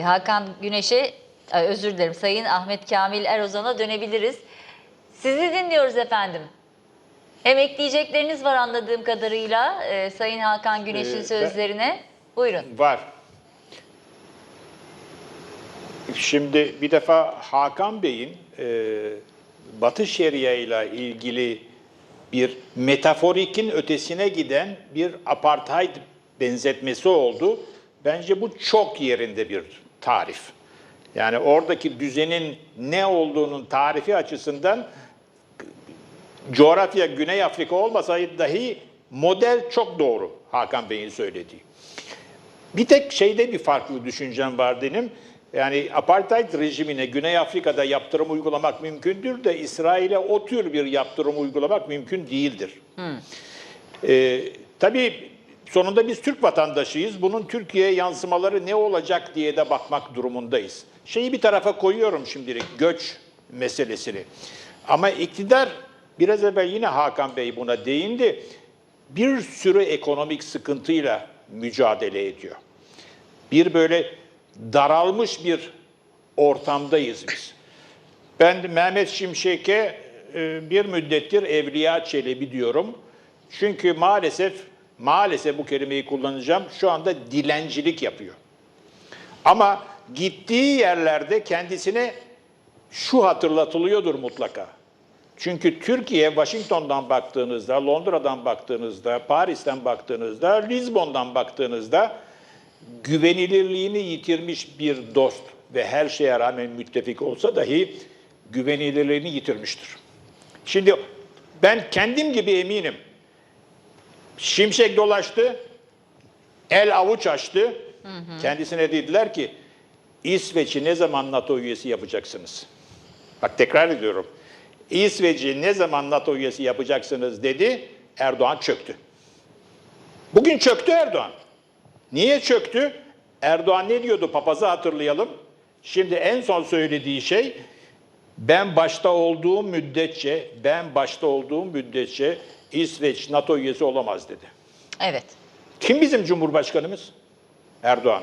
e, Hakan Güneş'e, ay, özür dilerim Sayın Ahmet Kamil Erozan'a dönebiliriz. Sizi dinliyoruz efendim. Hem ekleyecekleriniz var anladığım kadarıyla e, Sayın Hakan Güneş'in Ee, sözlerine. Buyurun. Var. Şimdi bir defa Hakan Bey'in e, Batı Şeria ile ilgili bir metaforikin ötesine giden bir apartheid benzetmesi oldu. Bence bu çok yerinde bir tarif. Yani oradaki düzenin ne olduğunun tarifi açısından coğrafya Güney Afrika olmasaydı dahi model çok doğru Hakan Bey'in söylediği. Bir tek şeyde bir farklı düşüncem var benim. Yani apartheid rejimine Güney Afrika'da yaptırım uygulamak mümkündür de İsrail'e o tür bir yaptırım uygulamak mümkün değildir. Ee, tabii sonunda biz Türk vatandaşıyız. Bunun Türkiye'ye yansımaları ne olacak diye de bakmak durumundayız. Şeyi bir tarafa koyuyorum şimdilik göç meselesini. Ama iktidar biraz evvel yine Hakan Bey buna değindi. Bir sürü ekonomik sıkıntıyla mücadele ediyor. Bir böyle daralmış bir ortamdayız biz. Ben Mehmet Şimşek'e e, bir müddettir Evliya Çelebi diyorum. Çünkü maalesef, maalesef bu kelimeyi kullanacağım, şu anda dilencilik yapıyor. Ama gittiği yerlerde kendisine şu hatırlatılıyordur mutlaka. Çünkü Türkiye, Washington'dan baktığınızda, Londra'dan baktığınızda, Paris'ten baktığınızda, Lizbon'dan baktığınızda güvenilirliğini yitirmiş bir dost ve her şeye rağmen müttefik olsa dahi güvenilirliğini yitirmiştir. Şimdi ben kendim gibi eminim. Şimşek dolaştı, el avuç açtı. Kendisine dediler ki İsveç'i ne zaman NATO üyesi yapacaksınız? Bak tekrar ediyorum. İsveç'i ne zaman NATO üyesi yapacaksınız dedi. Erdoğan çöktü. Bugün çöktü Erdoğan. Niye çöktü? Erdoğan ne diyordu papazı hatırlayalım. Şimdi en son söylediği şey ben başta olduğum müddetçe, ben başta olduğum müddetçe İsveç NATO üyesi olamaz dedi. Evet. Kim bizim Cumhurbaşkanımız? Erdoğan.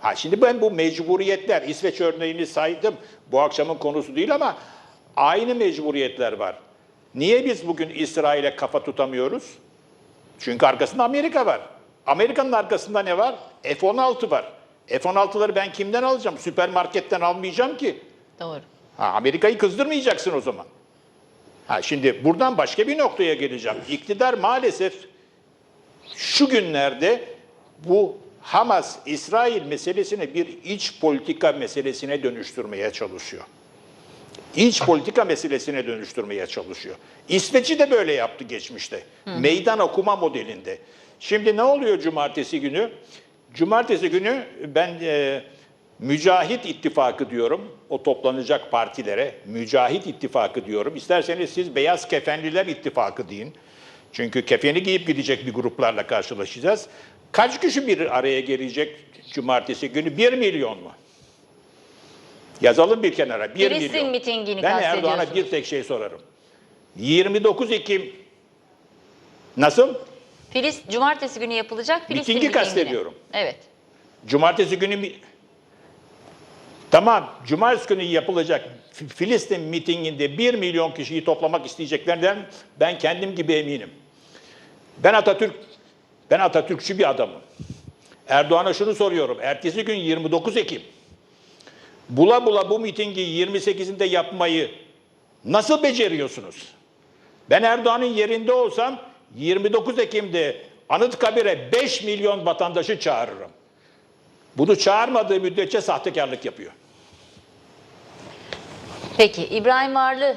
Ha şimdi ben bu mecburiyetler, İsveç örneğini saydım. Bu akşamın konusu değil ama aynı mecburiyetler var. Niye biz bugün İsrail'e kafa tutamıyoruz? Çünkü arkasında Amerika var. Amerika'nın arkasında ne var? F-16 var. F-16'ları ben kimden alacağım? Süpermarketten almayacağım ki. Doğru. Ha, Amerika'yı kızdırmayacaksın o zaman. Ha, şimdi buradan başka bir noktaya geleceğim. İktidar maalesef şu günlerde bu Hamas-İsrail meselesini bir iç politika meselesine dönüştürmeye çalışıyor. İç politika meselesine dönüştürmeye çalışıyor. İsveç'i de böyle yaptı geçmişte. Meydan okuma modelinde. Şimdi ne oluyor cumartesi günü? Cumartesi günü ben e, Mücahit İttifakı diyorum. O toplanacak partilere. Mücahit İttifakı diyorum. İsterseniz siz Beyaz Kefenliler İttifakı deyin. Çünkü kefeni giyip gidecek bir gruplarla karşılaşacağız. Kaç kişi bir araya gelecek cumartesi günü? Bir milyon mu? Yazalım bir kenara. Bir Filistin milyon. mitingini Ben Erdoğan'a bir tek şey sorarım. 29 Ekim nasıl? Filis, Cumartesi günü yapılacak Filistin Mitingi mitingini. kastediyorum. Evet. Cumartesi günü mi? Tamam, cumartesi günü yapılacak Filistin mitinginde 1 milyon kişiyi toplamak isteyeceklerinden ben kendim gibi eminim. Ben Atatürk, ben Atatürkçü bir adamım. Erdoğan'a şunu soruyorum. Ertesi gün 29 Ekim. Bula bula bu mitingi 28'inde yapmayı nasıl beceriyorsunuz? Ben Erdoğan'ın yerinde olsam 29 Ekim'de Anıtkabir'e 5 milyon vatandaşı çağırırım. Bunu çağırmadığı müddetçe sahtekarlık yapıyor. Peki İbrahim Varlı